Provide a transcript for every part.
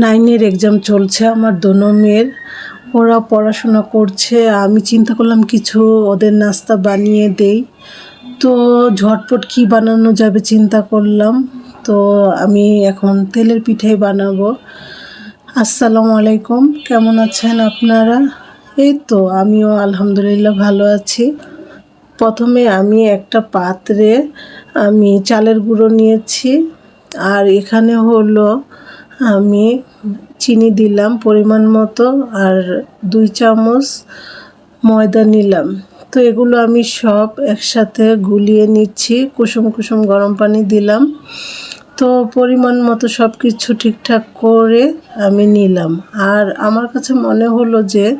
নাইনের এক্সাম চলছে, আমার দোনো মেয়ের। ওরা পড়াশোনা করছে, আমি চিন্তা করলাম কিছু ওদের নাস্তা বানিয়ে দেই। তো ঝটপট কি বানানো যাবে চিন্তা করলাম। তো আমি এখন তেলের পিঠাই বানাবো। আসসালামু আলাইকুম, কেমন আছেন আপনারা? এই তো, আমিও আলহামদুলিল্লাহ ভালো আছি। প্রথমে আমি একটা পাত্রে আমি চালের গুঁড়ো নিয়েছি, আর এখানে হলো আমি চিনি দিলাম পরিমাণ মতো আর দুই চামচ ময়দা নিলাম। তো এগুলো আমি সব একসাথে গুলিয়ে নিচ্ছি, কুসুম কুসুম গরম পানি দিলাম। তো পরিমাণ মতো সব কিছু ঠিকঠাক করে আমি নিলাম। আর আমার কাছে মনে হলো যে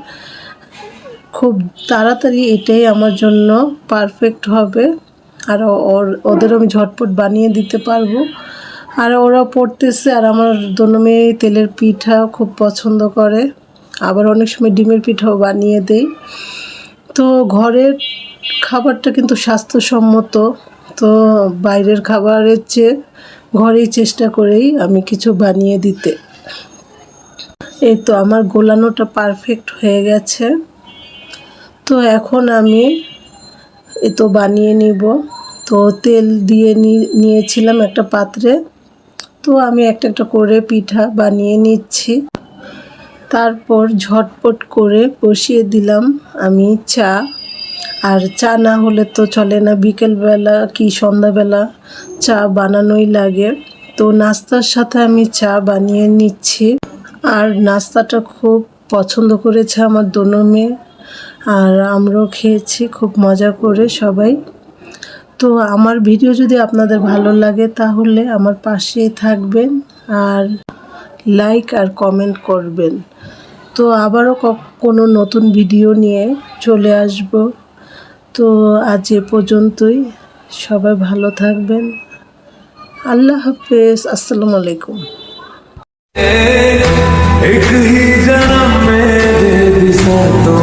খুব তাড়াতাড়ি এটাই আমার জন্য পারফেক্ট হবে। আর ওর, ওদেরও আমি ঝটপট বানিয়ে দিতে পারব। আর ওরা পড়তেছে আর আমার দোনো মেয়ে তেলের পিঠা খুব পছন্দ করে। আবার অনেক সময় ডিমের পিঠাও বানিয়ে দেই। তো ঘরের খাবারটা কিন্তু স্বাস্থ্যসম্মত। তো বাইরের খাবারের চেয়ে ঘরেই চেষ্টা করেই আমি কিছু বানিয়ে দিতে। এই তো আমার গোলানোটা পারফেক্ট হয়ে গেছে। তো এখন আমি এ তো বানিয়ে নিব। তো তেল দিয়ে নিয়েছিলাম একটা পাত্রে। তো আমি একটা একটা করে পিঠা বানিয়ে নিচ্ছি। তারপর ঝটপট করে বসিয়ে দিলাম আমি চা। আর চা না হলে তো চলে না, বিকেলবেলা কি সন্ধ্যাবেলা চা বানানোই লাগে। তো নাস্তার সাথে আমি চা বানিয়ে নিচ্ছি। আর নাস্তাটা খুব পছন্দ করেছে আমার দোনো মেয়ে। আর আমরাও খেয়েছি, খুব মজা করে সবাই। তো আমার ভিডিও যদি আপনাদের ভালো লাগে তাহলে আমার পাশেই থাকবেন আর লাইক আর কমেন্ট করবেন তো আবারও ক- কোনো নতুন ভিডিও নিয়ে চলে আসব তো আজ এ পর্যন্তই সবাই ভালো থাকবেন আল্লাহ হাফেজ আসসালামু আলাইকুম एक ही जन्म में दे दी तो खुशियाँ